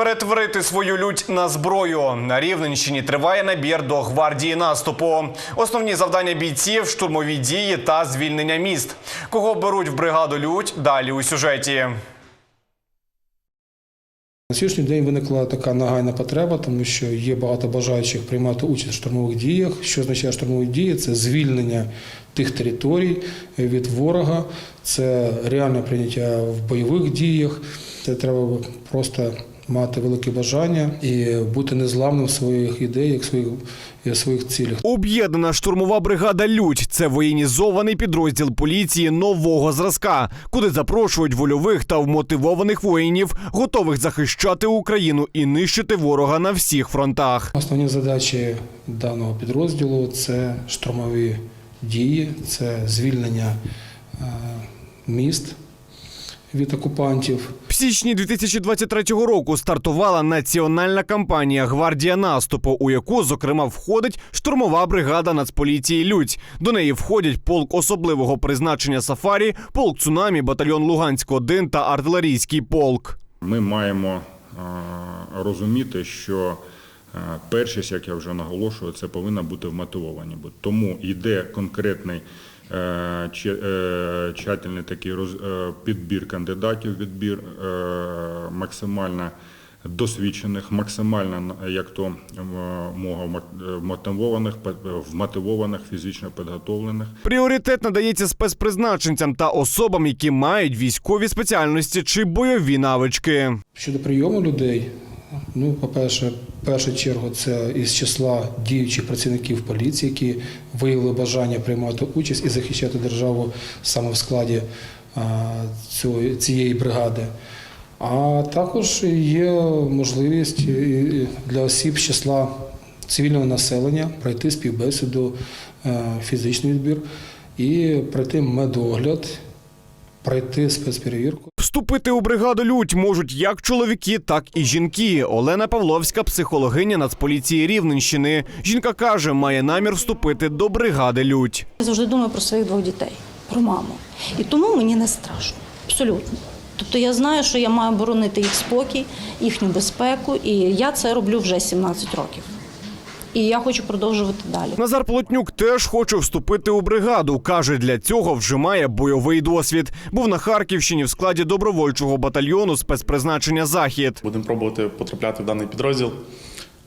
Перетворити свою лють на зброю на Рівненщині триває набір до гвардії наступу. Основні завдання бійців штурмові дії та звільнення міст. Кого беруть в бригаду лють? Далі у сюжеті. На сьогоднішній день виникла така нагальна потреба, тому що є багато бажаючих приймати участь в штурмових діях. Що означає штурмові дії? Це звільнення тих територій від ворога, це реальне прийняття в бойових діях. Це треба просто мати велике бажання і бути незламним в своїх ідеях, в своїх, в своїх цілях. Об'єднана штурмова бригада Лють це воєнізований підрозділ поліції нового зразка, куди запрошують вольових та вмотивованих воїнів, готових захищати Україну і нищити ворога на всіх фронтах. Основні задачі даного підрозділу це штурмові дії, це звільнення е, міст від окупантів. В січні 2023 року стартувала національна кампанія Гвардія наступу, у яку зокрема входить штурмова бригада Нацполіції Людь. До неї входять полк особливого призначення Сафарі, полк цунамі, батальйон Луганськ 1 та артилерійський полк. Ми маємо е, розуміти, що першість, як я вже наголошую, це повинна бути вмотивовані. Тому йде конкретний е, е, тщательний такий е, підбір кандидатів, відбір максимально досвідчених, максимально, як то мова, е, мотивованих, вмотивованих, фізично підготовлених. Пріоритет надається спецпризначенцям та особам, які мають військові спеціальності чи бойові навички. Щодо прийому людей, ну, по-перше, в першу чергу це із числа діючих працівників поліції, які виявили бажання приймати участь і захищати державу саме в складі цієї бригади. А також є можливість для осіб з числа цивільного населення пройти співбесіду, е, фізичний відбір і пройти медогляд, пройти спецперевірку. Вступити у бригаду лють можуть як чоловіки, так і жінки. Олена Павловська, психологиня Нацполіції Рівненщини. Жінка каже, має намір вступити до бригади лють. Я завжди думаю про своїх двох дітей, про маму. І тому мені не страшно. Абсолютно. Тобто я знаю, що я маю боронити їх спокій, їхню безпеку, і я це роблю вже 17 років. І я хочу продовжувати далі. Назар Плотнюк теж хоче вступити у бригаду. каже, для цього вже має бойовий досвід. Був на Харківщині в складі добровольчого батальйону спецпризначення Захід. Будемо пробувати потрапляти в даний підрозділ,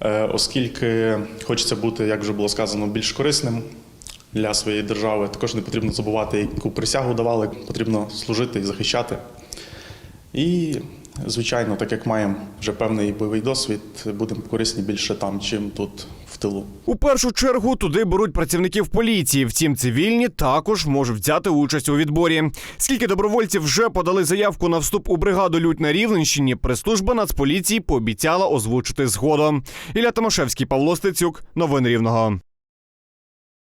е, оскільки хочеться бути, як вже було сказано, більш корисним для своєї держави. Також не потрібно забувати, яку присягу давали, потрібно служити і захищати. І, звичайно, так як маємо вже певний бойовий досвід, будемо корисні більше там, чим тут в тилу. У першу чергу туди беруть працівників поліції. Втім, цивільні також можуть взяти участь у відборі. Скільки добровольців вже подали заявку на вступ у бригаду лють на Рівненщині, прес-служба Нацполіції пообіцяла озвучити згодом. Ілля Томашевський, Павло Стецюк, новини Рівного.